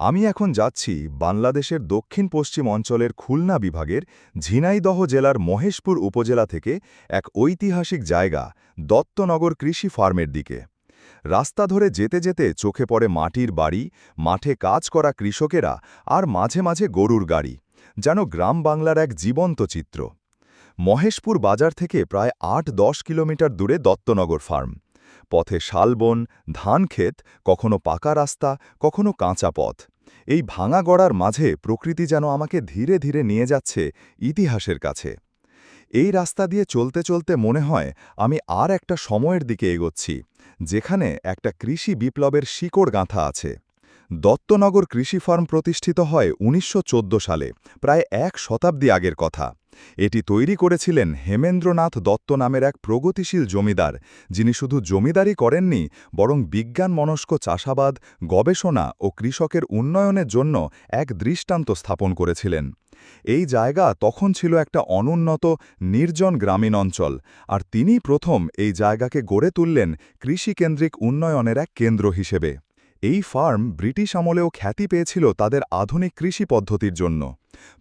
আমি এখন যাচ্ছি বাংলাদেশের দক্ষিণ পশ্চিম অঞ্চলের খুলনা বিভাগের ঝিনাইদহ জেলার মহেশপুর উপজেলা থেকে এক ঐতিহাসিক জায়গা, দত্তনগর কৃষি ফার্মের দিকে। রাস্তা ধরে যেতে যেতে চোখে পড়ে মাটির বাড়ি, মাঠে কাজ করা কৃষকেরা, আর মাঝে মাঝে গরুর গাড়ি, যেন গ্রাম বাংলার এক জীবন্ত চিত্র। মহেশপুর বাজার থেকে প্রায় আট দশ কিলোমিটার দূরে দত্তনগর ফার্ম। পথে শালবন ধানক্ষেত কখনো পাকা রাস্তা, কখনো কাঁচা পথ। এই ভাঙা গড়ার মাঝে প্রকৃতি যেন আমাকে ধীরে ধীরে নিয়ে যাচ্ছে ইতিহাসের কাছে। এই রাস্তা দিয়ে চলতে চলতে মনে হয় আমি আর একটা সময়ের দিকে এগোচ্ছি, যেখানে একটা কৃষি বিপ্লবের শিকড় গাঁথা আছে। দত্তনগর কৃষি ফার্ম প্রতিষ্ঠিত হয় উনিশশো চোদ্দ সালে, প্রায় এক শতাব্দী আগের কথা। এটি তৈরি করেছিলেন হেমেন্দ্রনাথ দত্ত নামের এক প্রগতিশীল জমিদার, যিনি শুধু জমিদারি করেননি, বরং বিজ্ঞান মনস্ক চাষাবাদ, গবেষণা ও কৃষকের উন্নয়নের জন্য এক দৃষ্টান্ত স্থাপন করেছিলেন। এই জায়গা তখন ছিল একটা অনুন্নত, নির্জন গ্রামীণ অঞ্চল, আর তিনি প্রথম এই জায়গাকে গড়ে তুললেন কৃষিকেন্দ্রিক উন্নয়নের এক কেন্দ্র হিসেবে। এই ফার্ম ব্রিটিশ আমলেও খ্যাতি পেয়েছিল তাদের আধুনিক কৃষি পদ্ধতির জন্য।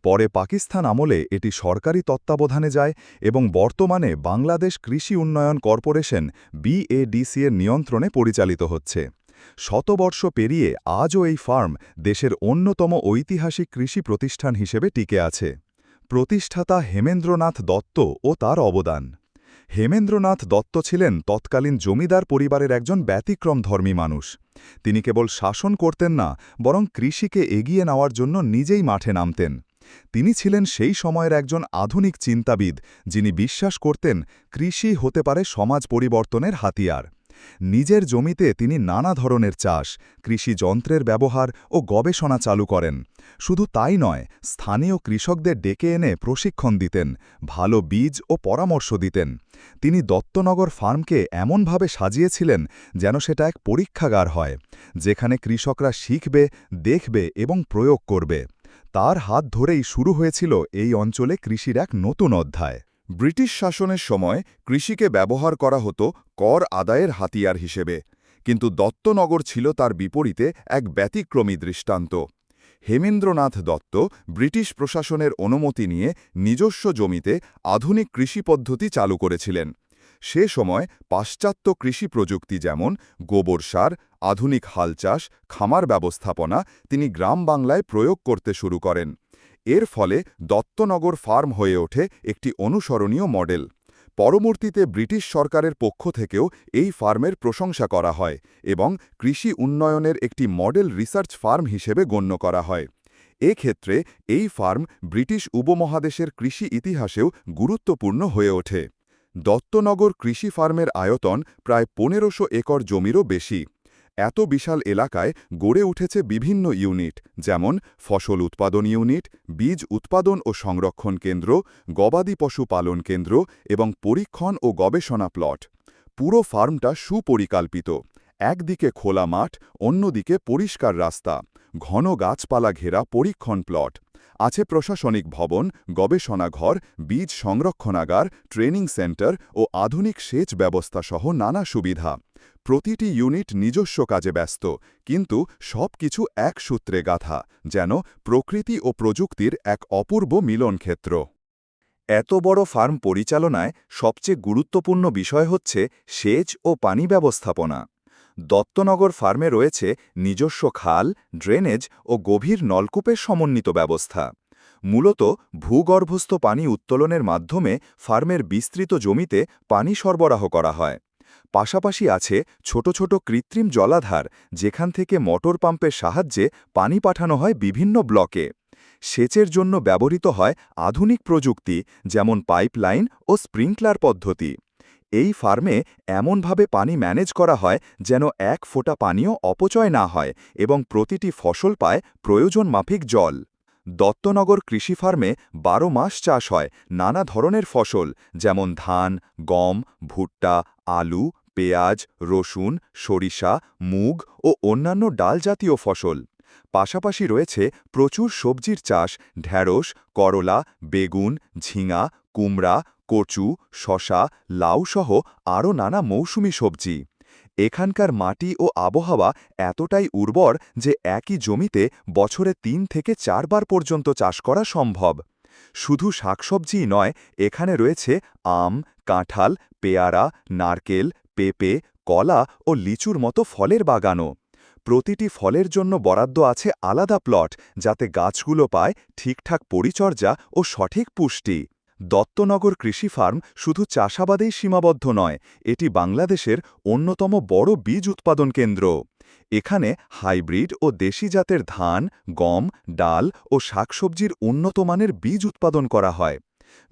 পরে পাকিস্তান আমলে এটি সরকারি তত্ত্বাবধানে যায় এবং বর্তমানে বাংলাদেশ কৃষি উন্নয়ন কর্পোরেশন বিএডিসি এর নিয়ন্ত্রণে পরিচালিত হচ্ছে। শতবর্ষ পেরিয়ে আজও এই ফার্ম দেশের অন্যতম ঐতিহাসিক কৃষি প্রতিষ্ঠান হিসেবে টিকে আছে। প্রতিষ্ঠাতা হেমেন্দ্রনাথ দত্ত ও তার অবদান। হেমেন্দ্রনাথ দত্ত ছিলেন তৎকালীন জমিদার পরিবারের একজন ব্যতিক্রম ধর্মী মানুষ। তিনি কেবল শাসন করতেন না, বরং কৃষিকে এগিয়ে নেওয়ার জন্য নিজেই মাঠে নামতেন। তিনি ছিলেন সেই সময়ের একজন আধুনিক চিন্তাবিদ, যিনি বিশ্বাস করতেন কৃষি হতে পারে সমাজ পরিবর্তনের হাতিয়ার। নিজের জমিতে তিনি নানা ধরনের চাষ, কৃষি যন্ত্রের ব্যবহার ও গবেষণা চালু করেন। শুধু তাই নয়, স্থানীয় কৃষকদের ডেকে এনে প্রশিক্ষণ দিতেন, ভালো বীজ ও পরামর্শ দিতেন। তিনি দত্তনগর ফার্মকে এমনভাবে সাজিয়েছিলেন যেন সেটা এক পরীক্ষাগার হয়, যেখানে কৃষকরা শিখবে, দেখবে এবং প্রয়োগ করবে। তার হাত ধরেই শুরু হয়েছিল এই অঞ্চলে কৃষির এক নতুন অধ্যায়। ব্রিটিশ শাসনের সময় কৃষিকে ব্যবহার করা হতো কর আদায়ের হাতিয়ার হিসেবে, কিন্তু দত্তনগর ছিল তার বিপরীতে এক ব্যতিক্রমী দৃষ্টান্ত। হেমেন্দ্রনাথ দত্ত ব্রিটিশ প্রশাসনের অনুমতি নিয়ে নিজস্ব জমিতে আধুনিক কৃষি পদ্ধতি চালু করেছিলেন। সে সময় পাশ্চাত্য কৃষি প্রযুক্তি যেমন গোবর সার, আধুনিক হাল চাষ, খামার ব্যবস্থাপনা তিনি গ্রাম বাংলায় প্রয়োগ করতে শুরু করেন। এর ফলে দত্তনগর ফার্ম হয়ে ওঠে একটি অনুসরণীয় মডেল। পরবর্তীতে ব্রিটিশ সরকারের পক্ষ থেকেও এই ফার্মের প্রশংসা করা হয় এবং কৃষি উন্নয়নের একটি মডেল রিসার্চ ফার্ম হিসেবে গণ্য করা হয়। এক্ষেত্রে এই ফার্ম ব্রিটিশ উপমহাদেশের কৃষি ইতিহাসেও গুরুত্বপূর্ণ হয়ে ওঠে। দত্তনগর কৃষি ফার্মের আয়তন প্রায় পনেরোশো একর জমিরও বেশি। এত বিশাল এলাকায় গড়ে উঠেছে বিভিন্ন ইউনিট, যেমন ফসল উৎপাদন ইউনিট, বীজ উৎপাদন ও সংরক্ষণ কেন্দ্র, গবাদি পশু পালন কেন্দ্র এবং পরীক্ষণ ও গবেষণা প্লট। পুরো ফার্মটা সুপরিকল্পিত। একদিকে খোলা মাঠ, অন্যদিকে পরিষ্কার রাস্তা। ঘন গাছপালা ঘেরা পরীক্ষণ প্লট। আছে প্রশাসনিক ভবন গবেষণাঘর বীজ সংরক্ষণাগার, ট্রেনিং সেন্টার ও আধুনিক সেচ ব্যবস্থা সহ নানা সুবিধা। প্রতিটি ইউনিট নিজস্ব কাজে ব্যস্ত, কিন্তু সব কিছু এক সূত্রে গাথা, যেন প্রকৃতি ও প্রযুক্তির এক অপূর্ব মিলনক্ষেত্র। এত বড় ফার্ম পরিচালনায় সবচেয়ে গুরুত্বপূর্ণ বিষয় হচ্ছে সেচ ও পানি ব্যবস্থাপনা। দত্তনগর ফার্মে রয়েছে নিজস্ব খাল, ড্রেনেজ ও গভীর নলকূপের সমন্বিত ব্যবস্থা। মূলত ভূগর্ভস্থ পানি উত্তোলনের মাধ্যমে ফার্মের বিস্তৃত জমিতে পানি সরবরাহ করা হয়। পাশাপাশি আছে ছোট ছোট কৃত্রিম জলাধার, যেখান থেকে মোটর পাম্পের সাহায্যে পানি পাঠানো হয় বিভিন্ন ব্লকে। সেচের জন্য ব্যবহৃত হয় আধুনিক প্রযুক্তি, যেমন পাইপলাইন ও স্প্রিংকলার পদ্ধতি। এই ফার্মে এমনভাবে পানি ম্যানেজ করা হয় যেন এক ফোঁটা পানীয় অপচয় না হয় এবং প্রতিটি ফসল পায় প্রয়োজন মাফিক জল। দত্তনগর কৃষি ফার্মে বারো মাস চাষ হয় নানা ধরনের ফসল, যেমন ধান, গম, ভুট্টা, আলু, পেঁয়াজ, রসুন, সরিষা, মুগ ও অন্যান্য ডাল জাতীয় ফসল। পাশাপাশি রয়েছে প্রচুর সবজির চাষ ঢ্যাঁড়স করলা, বেগুন, ঝিঙা, কুমড়া কচু শশা লাউসহ আরও নানা মৌসুমি সবজি। এখানকার মাটি ও আবহাওয়া এতটাই উর্বর যে একই জমিতে বছরে তিন থেকে চারবার পর্যন্ত চাষ করা সম্ভব। শুধু শাকসবজিই নয়, এখানে রয়েছে আম, কাঁঠাল, পেয়ারা, নারকেল, পেঁপে, কলা ও লিচুর মতো ফলের বাগানও। প্রতিটি ফলের জন্য বরাদ্দ আছে আলাদা প্লট, যাতে গাছগুলো পায় ঠিকঠাক পরিচর্যা ও সঠিক পুষ্টি। দত্তনগর কৃষি ফার্ম শুধু চাষাবাদেই সীমাবদ্ধ নয়, এটি বাংলাদেশের অন্যতম বড় বীজ উৎপাদন কেন্দ্র। এখানে হাইব্রিড ও দেশি জাতের ধান, গম, ডাল ও শাকসবজির উন্নতমানের বীজ উৎপাদন করা হয়।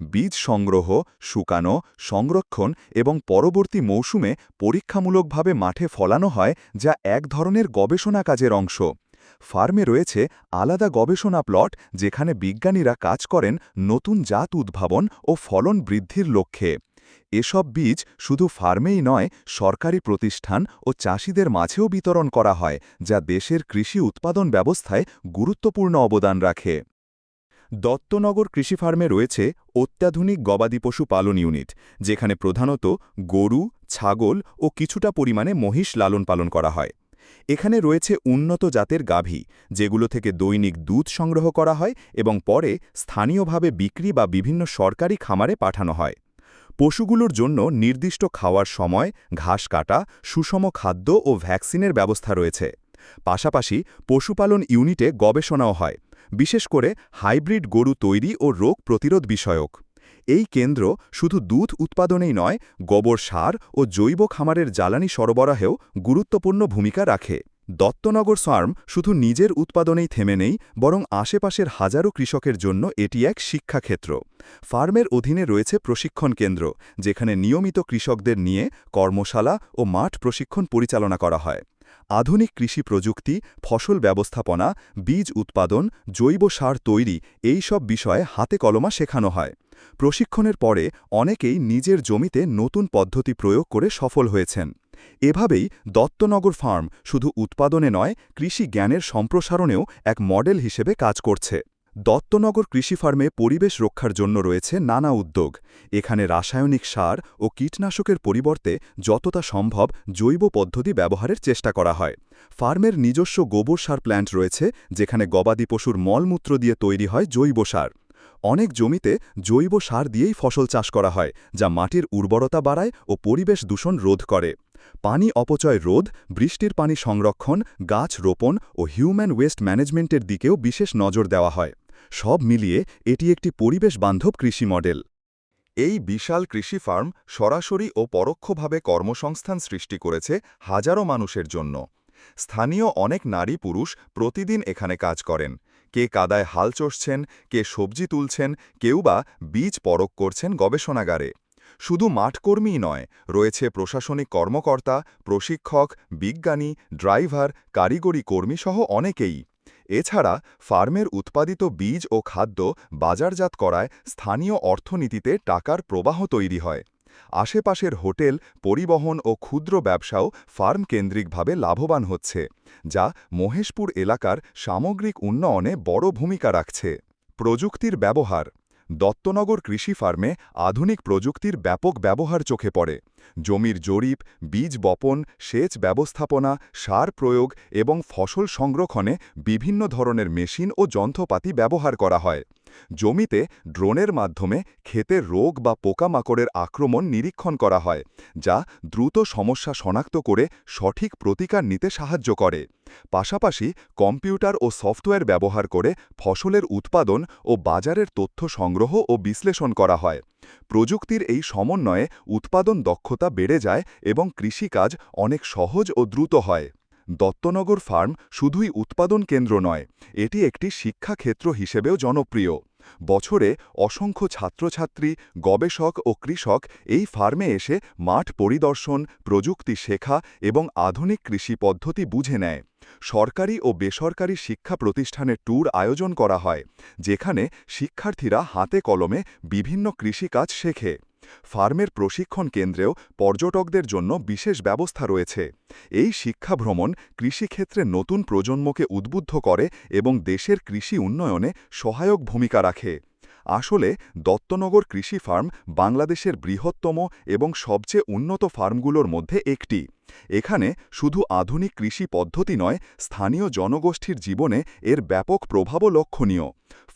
বীজ সংগ্রহ, শুকানো, সংরক্ষণ এবং পরবর্তী মৌসুমে পরীক্ষামূলকভাবে মাঠে ফলানো হয়, যা এক ধরনের গবেষণা কাজের অংশ। ফার্মে রয়েছে আলাদা গবেষণা প্লট যেখানে বিজ্ঞানীরা কাজ করেন নতুন জাত উদ্ভাবন ও ফলন বৃদ্ধির লক্ষ্যে। এসব বীজ শুধু ফার্মেই নয়, সরকারি প্রতিষ্ঠান ও চাষিদের মাঝেও বিতরণ করা হয়, যা দেশের কৃষি উৎপাদন ব্যবস্থায় গুরুত্বপূর্ণ অবদান রাখে। দত্তনগর কৃষি ফার্মে রয়েছে অত্যাধুনিক গবাদি পশু পালন ইউনিট, যেখানে প্রধানত গরু, ছাগল ও কিছুটা পরিমাণে মহিষ লালন পালন করা হয়। এখানে রয়েছে উন্নত জাতের গাভী, যেগুলো থেকে দৈনিক দুধ সংগ্রহ করা হয় এবং পরে স্থানীয়ভাবে বিক্রি বা বিভিন্ন সরকারি খামারে পাঠানো হয়। পশুগুলোর জন্য নির্দিষ্ট খাওয়ার সময় ঘাস কাটা, সুষম খাদ্য ও ভ্যাকসিনের ব্যবস্থা রয়েছে। পাশাপাশি পশুপালন ইউনিটে গবেষণাও হয়, বিশেষ করে হাইব্রিড গরু তৈরি ও রোগ প্রতিরোধ বিষয়ক। এই কেন্দ্র শুধু দুধ উৎপাদনেই নয়, গোবর সার ও জৈব খামারের জ্বালানি সরবরাহেও গুরুত্বপূর্ণ ভূমিকা রাখে। দত্তনগর ফার্ম শুধু নিজের উৎপাদনেই থেমে নেই, বরং আশেপাশের হাজারো কৃষকের জন্য এটি এক শিক্ষাক্ষেত্র। ফার্মের অধীনে রয়েছে প্রশিক্ষণ কেন্দ্র, যেখানে নিয়মিত কৃষকদের নিয়ে কর্মশালা ও মাঠ প্রশিক্ষণ পরিচালনা করা হয়। আধুনিক কৃষি প্রযুক্তি, ফসল ব্যবস্থাপনা, বীজ উৎপাদন, জৈব সার তৈরি, এই সব বিষয়ে হাতে কলমা শেখানো হয়। প্রশিক্ষণের পরে অনেকেই নিজের জমিতে নতুন পদ্ধতি প্রয়োগ করে সফল হয়েছেন। এভাবেই দত্তনগর ফার্ম শুধু উৎপাদনে নয়, কৃষি জ্ঞানের সম্প্রসারণেও এক মডেল হিসেবে কাজ করছে। দত্তনগর কৃষি ফার্মে পরিবেশ রক্ষার জন্য রয়েছে নানা উদ্যোগ। এখানে রাসায়নিক সার ও কীটনাশকের পরিবর্তে যতটা সম্ভব জৈব পদ্ধতি ব্যবহারের চেষ্টা করা হয়। ফার্মের নিজস্ব গোবর সার প্ল্যান্ট রয়েছে, যেখানে গবাদি পশুর মলমূত্র দিয়ে তৈরি হয় জৈব সার। অনেক জমিতে জৈব সার দিয়েই ফসল চাষ করা হয়, যা মাটির উর্বরতা বাড়ায় ও পরিবেশ দূষণ রোধ করে। পানি অপচয় রোধ, বৃষ্টির পানি সংরক্ষণ, গাছ রোপণ ও হিউম্যান ওয়েস্ট ম্যানেজমেন্টের দিকেও বিশেষ নজর দেওয়া হয়। সব মিলিয়ে এটি একটি পরিবেশ বান্ধব কৃষি মডেল। এই বিশাল কৃষি ফার্ম সরাসরি ও পরোক্ষভাবে কর্মসংস্থান সৃষ্টি করেছে হাজারো মানুষের জন্য। স্থানীয় অনেক নারী পুরুষ প্রতিদিন এখানে কাজ করেন। কে কাদায় হাল চষছেন কে সবজি তুলছেন, কেউ বা বীজ পরক করছেন গবেষণাগারে। শুধু মাঠকর্মীই নয়, রয়েছে প্রশাসনিক কর্মকর্তা, প্রশিক্ষক, বিজ্ঞানী, ড্রাইভার, কারিগরি কর্মীসহ অনেকেই। এছাড়া ফার্মের উৎপাদিত বীজ ও খাদ্য বাজারজাত করায় স্থানীয় অর্থনীতিতে টাকার প্রবাহ তৈরি হয়। আশেপাশের হোটেল, পরিবহন ও ক্ষুদ্র ব্যবসাও ফার্ম কেন্দ্রিকভাবে লাভবান হচ্ছে, যা মহেশপুর এলাকার সামগ্রিক উন্নয়নে বড় ভূমিকা রাখছে। প্রযুক্তির ব্যবহার, দত্তনগর কৃষি ফার্মে আধুনিক প্রযুক্তির ব্যাপক ব্যবহার চোখে পড়ে, জমির জরিপ, বীজ বপন, সেচ ব্যবস্থাপনা, সার প্রয়োগ এবং ফসল সংরক্ষণে বিভিন্ন ধরনের মেশিন ও যন্ত্রপাতি ব্যবহার করা হয়। জমিতে ড্রোনের মাধ্যমে ক্ষেতে রোগ বা পোকামাকড়ের আক্রমণ নিরীক্ষণ করা হয়, যা দ্রুত সমস্যা শনাক্ত করে সঠিক প্রতিকার নিতে সাহায্য করে। পাশাপাশি কম্পিউটার ও সফটওয়্যার ব্যবহার করে ফসলের উৎপাদন ও বাজারের তথ্য সংগ্রহ ও বিশ্লেষণ করা হয়। প্রযুক্তির এই সমন্বয়ে উৎপাদন দক্ষতা বেড়ে যায় এবং কৃষিকাজ অনেক সহজ ও দ্রুত হয়। দত্তনগর ফার্ম শুধুই উৎপাদন কেন্দ্র নয়, এটি একটি শিক্ষাক্ষেত্র হিসেবেও জনপ্রিয়। বছরে অসংখ্য ছাত্রছাত্রী, গবেষক ও কৃষক এই ফার্মে এসে মাঠ পরিদর্শন, প্রযুক্তি শেখা এবং আধুনিক কৃষি পদ্ধতি বুঝে নেয়। সরকারি ও বেসরকারি শিক্ষা প্রতিষ্ঠানের ট্যুর আয়োজন করা হয়, যেখানে শিক্ষার্থীরা হাতে কলমে বিভিন্ন কৃষিকাজ শেখে। ফার্মের প্রশিক্ষণ কেন্দ্রেও পর্যটকদের জন্য বিশেষ ব্যবস্থা রয়েছে। এই শিক্ষা ভ্রমণ কৃষিক্ষেত্রে নতুন প্রজন্মকে উদ্বুদ্ধ করে এবং দেশের কৃষি উন্নয়নে সহায়ক ভূমিকা রাখে। আসলে দত্তনগর কৃষি ফার্ম বাংলাদেশের বৃহত্তম এবং সবচেয়ে উন্নত ফার্মগুলোর মধ্যে একটি। এখানে শুধু আধুনিক কৃষি পদ্ধতি নয়, স্থানীয় জনগোষ্ঠীর জীবনে এর ব্যাপক প্রভাবও লক্ষণীয়।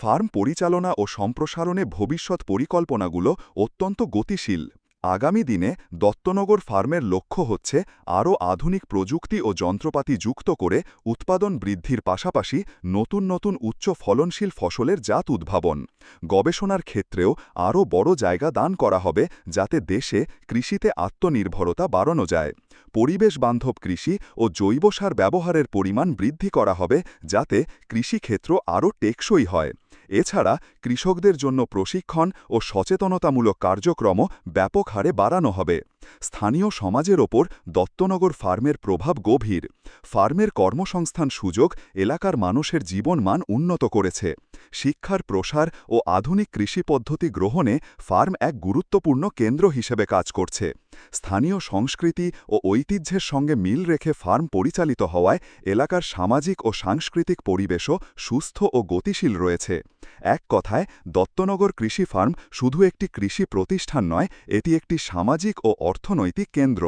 ফার্ম পরিচালনা ও সম্প্রসারণে ভবিষ্যৎ পরিকল্পনাগুলো অত্যন্ত গতিশীল। আগামী দিনে দত্তনগর ফার্মের লক্ষ্য হচ্ছে আরও আধুনিক প্রযুক্তি ও যন্ত্রপাতি যুক্ত করে উৎপাদন বৃদ্ধির পাশাপাশি নতুন নতুন উচ্চ ফলনশীল ফসলের জাত উদ্ভাবন। গবেষণার ক্ষেত্রেও আরও বড় জায়গা দান করা হবে যাতে দেশে কৃষিতে আত্মনির্ভরতা বাড়ানো যায়। পরিবেশ বান্ধব কৃষি ও জৈব সার ব্যবহারের পরিমাণ বৃদ্ধি করা হবে যাতে কৃষিক্ষেত্র আরও টেকসই হয়। এছাড়া কৃষকদের জন্য প্রশিক্ষণ ও সচেতনতামূলক কার্যক্রমও ব্যাপক হারে বাড়ানো হবে। স্থানীয় সমাজের ওপর দত্তনগর ফার্মের প্রভাব গভীর। ফার্মের কর্মসংস্থান সুযোগ এলাকার মানুষের জীবনমান উন্নত করেছে। শিক্ষার প্রসার ও আধুনিক কৃষি পদ্ধতি গ্রহণে ফার্ম এক গুরুত্বপূর্ণ কেন্দ্র হিসেবে কাজ করছে। স্থানীয় সংস্কৃতি ও ঐতিহ্যের সঙ্গে মিল রেখে ফার্ম পরিচালিত হওয়ায় এলাকার সামাজিক ও সাংস্কৃতিক পরিবেশও সুস্থ ও গতিশীল রয়েছে। এক কথায়, দত্তনগর কৃষি ফার্ম শুধু একটি কৃষি প্রতিষ্ঠান নয়, এটি একটি সামাজিক ও অর্থনৈতিক কেন্দ্র।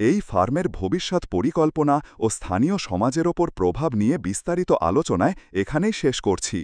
এই ফার্মের ভবিষ্যৎ পরিকল্পনা ও স্থানীয় সমাজের ওপর প্রভাব নিয়ে বিস্তারিত আলোচনায় এখানেই শেষ করছি।